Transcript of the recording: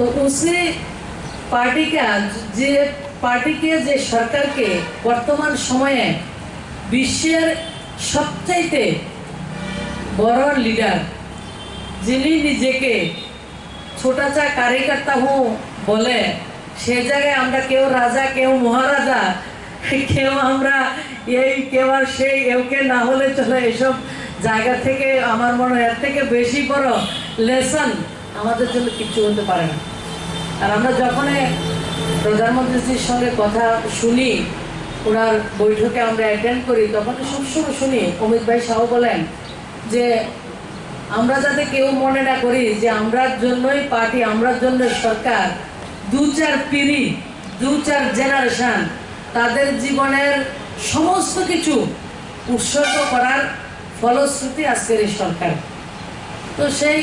तो उसी पार्टी का যে পার্টিকে যে সরকারকে বর্তমান সময়ে বিশ্বের সবচাইতে বড় লিডার যিনি নিজেকে ছোটা চা কারিকর্তা হু বলে সে জায়গায় আমরা কেউ রাজা কেউ মহারাজা কেউ আমরা এই কেউ আর সেই এওকে না হলে চলে এসব জায়গা থেকে আমার মনে হয় এর থেকে বেশি বড় লেসন আমাদের জন্য কিচ্ছু হতে পারে না। আর আমরা যখন প্রধানমন্ত্রীজির সঙ্গে কথা শুনি, ওনার বৈঠকে আমরা অ্যাটেন্ড করি, তখন সবসময় শুনি। অমিত ভাই সাহু বলেন যে, আমরা যাতে কেউ মনে না করি যে আমরার জন্যই পার্টি, আমরার জন্য সরকার, দু চার পিড়ি, দু চার জেনারেশন তাদের জীবনের সমস্ত কিছু উৎসর্গ করার ফলশ্রুতি আজকের এই সরকার। তো সেই